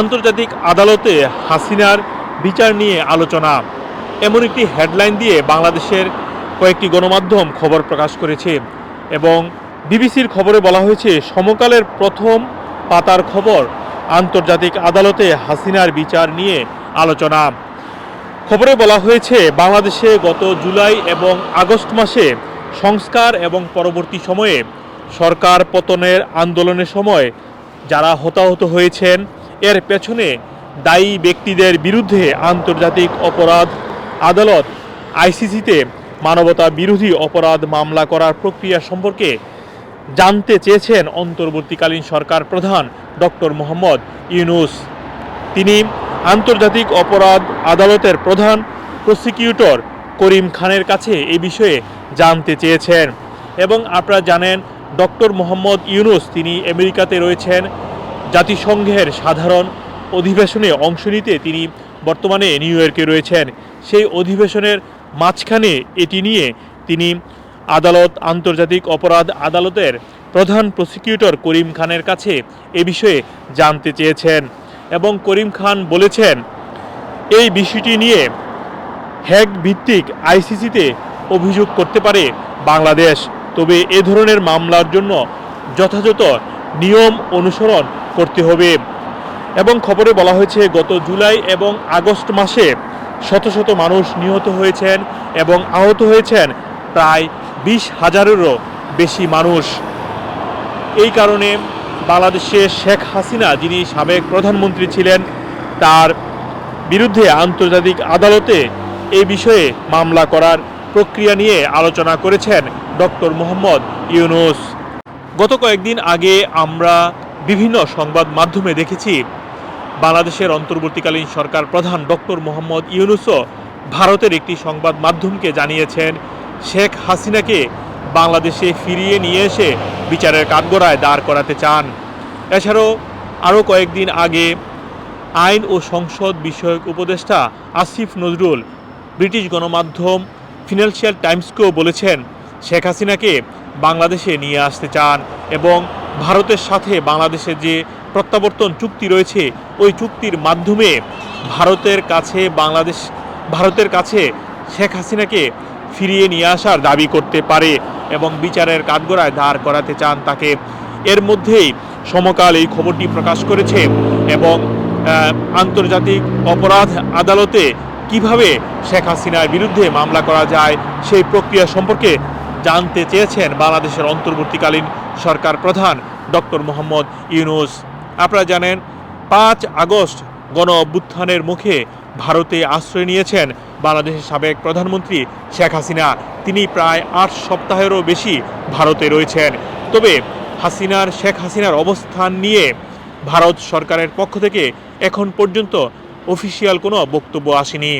আন্তর্জাতিক আদালতে হাসিনার বিচার নিয়ে আলোচনা। এমন একটি হেডলাইন দিয়ে বাংলাদেশের কয়েকটি গণমাধ্যম খবর প্রকাশ করেছে এবং বিবিসির খবরে বলা হয়েছে, সমকালের প্রথম পাতার খবর আন্তর্জাতিক আদালতে হাসিনার বিচার নিয়ে আলোচনা। খবরে বলা হয়েছে, বাংলাদেশে গত জুলাই এবং আগস্ট মাসে সংস্কার এবং পরবর্তী সময়ে সরকার পতনের আন্দোলনের সময় যারা হতাহত হয়েছেন এর পেছনে দায়ী ব্যক্তিদের বিরুদ্ধে আন্তর্জাতিক অপরাধ আদালত আইসিসিতে মানবতা বিরোধী অপরাধ মামলা করার প্রক্রিয়া সম্পর্কে জানতে চেয়েছেন অন্তর্বর্তীকালীন সরকার প্রধান ডক্টর মোহাম্মদ ইউনুস। তিনি আন্তর্জাতিক অপরাধ আদালতের প্রধান প্রসিকিউটর করিম খানের কাছে এ বিষয়ে জানতে চেয়েছেন এবং আপনারা জানেন, ডক্টর মোহাম্মদ ইউনুস, তিনি আমেরিকাতে রয়েছেন। জাতিসংঘের সাধারণ অধিবেশনে অংশ নিতে তিনি বর্তমানে নিউ ইয়র্কে রয়েছেন। সেই অধিবেশনের মাঝখানে এটি নিয়ে তিনি আদালত, আন্তর্জাতিক অপরাধ আদালতের প্রধান প্রসিকিউটর করিম খানের কাছে এ বিষয়ে জানতে চেয়েছেন এবং করিম খান বলেছেন, এই বিষয়টি নিয়ে হ্যাক ভিত্তিক আইসিসিতে অভিযোগ করতে পারে বাংলাদেশ। তবে এ ধরনের মামলার জন্য যথাযথ নিয়ম অনুসরণ করতে হবে। এবং খবরে বলা হয়েছে, গত জুলাই এবং আগস্ট মাসে শত শত মানুষ নিহত হয়েছেন এবং আহত হয়েছেন প্রায় বিশ হাজারেরও বেশি মানুষ। এই কারণে বাংলাদেশের শেখ হাসিনা, যিনি সাবেক প্রধানমন্ত্রী ছিলেন, তার বিরুদ্ধে আন্তর্জাতিক আদালতে এই বিষয়ে মামলা করার প্রক্রিয়া নিয়ে আলোচনা করেছেন ডক্টর মোহাম্মদ ইউনুস। গত কয়েকদিন আগে আমরা বিভিন্ন সংবাদ মাধ্যমে দেখেছি, বাংলাদেশের অন্তর্বর্তীকালীন সরকার প্রধান ডক্টর মোহাম্মদ ইউনুসও ভারতের একটি সংবাদ মাধ্যমকে জানিয়েছেন, শেখ হাসিনাকে বাংলাদেশে ফিরিয়ে নিয়ে এসে বিচারের কাঠগড়ায় দাঁড় করাতে চান। এছাড়াও আরও কয়েকদিন আগে আইন ও সংসদ বিষয়ক উপদেষ্টা আসিফ নজরুল ব্রিটিশ গণমাধ্যম ফিনান্সিয়াল টাইমসকেও বলেছেন, শেখ হাসিনাকে বাংলাদেশে নিয়ে আসতে চান এবং ভারতের সাথে বাংলাদেশের যে প্রত্যাবর্তন চুক্তি রয়েছে, ওই চুক্তির মাধ্যমে ভারতের কাছে বাংলাদেশ, ভারতের কাছে শেখ হাসিনাকে ফিরিয়ে নিয়ে আসার দাবি করতে পারে এবং বিচারের কাঠগড়ায় দাঁড় করাতে চান তাকে। এর মধ্যেই সমকাল এই খবরটি প্রকাশ করেছে এবং আন্তর্জাতিক অপরাধ আদালতে কীভাবে শেখ হাসিনার বিরুদ্ধে মামলা করা যায়, সেই প্রক্রিয়া সম্পর্কে জানতে চেয়েছেন বাংলাদেশের অন্তর্বর্তীকালীন সরকার প্রধান ডক্টর মোহাম্মদ ইউনুস। আপনারা জানেন, পাঁচ আগস্ট গণ অভ্যুত্থানের মুখে ভারতে আশ্রয় নিয়েছেন বাংলাদেশের সাবেক প্রধানমন্ত্রী শেখ হাসিনা। তিনি প্রায় আট সপ্তাহেরও বেশি ভারতে রয়েছেন। তবে হাসিনার, শেখ হাসিনার অবস্থান নিয়ে ভারত সরকারের পক্ষ থেকে এখন পর্যন্ত অফিসিয়াল কোনো বক্তব্য আসেনি।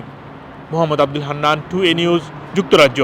Mohammad Abdul Hannan, to A news, যুক্তরাজ্য।